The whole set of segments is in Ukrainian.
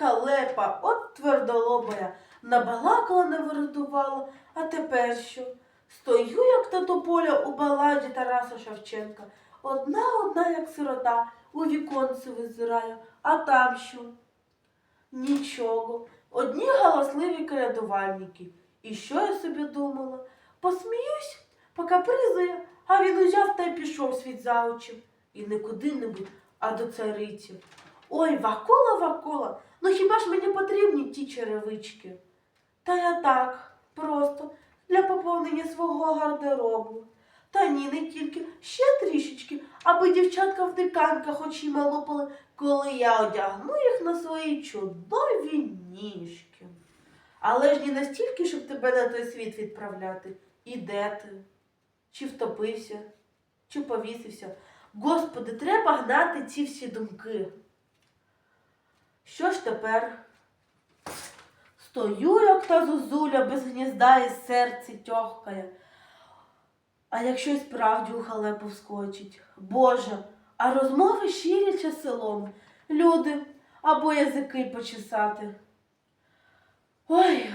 халепа, от твердолобая, набалакала, не вирятувала, а тепер що? Стою, як та тополя у баладі Тараса Шевченка. Одна одна, як сирота, у віконце визираю, а там що? Нічого. Одні галасливі колядувальники. І що я собі думала? Посміюсь, покапризує, а він узяв та й пішов світ за очі. І не куди-небудь, а до цариці. Ой, Вакула, Вакула, ну хіба ж мені потрібні ті черевички? Та я так, просто для поповнення свого гардеробу. Та ні, не тільки, ще трішечки, аби дівчатка в диканках очима лупали, коли я одягну їх на свої чудові ніжки. Але ж не настільки, щоб тебе на той світ відправляти. І де ти? Чи втопився, чи повісився? Господи, треба гнати ці всі думки. Що ж тепер? Стою, як та зозуля без гнізда і серце тьохкає. А якщо й справді у халепу вскочить? Боже, а розмови ширяться селом. Люди або язики почесати. Ой.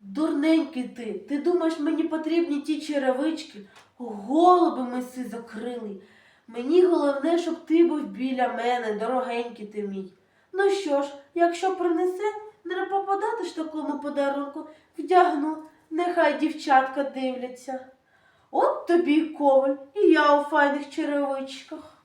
Дурненький ти, ти думаєш, мені потрібні ті черевички? Голуби ми си закрили. Мені головне, щоб ти був біля мене, дорогенький ти мій. Ну що ж, якщо принесе, не попадати ж такому подарунку, вдягну, нехай дівчатка дивляться. От тобі й коваль, і я у файних черевичках.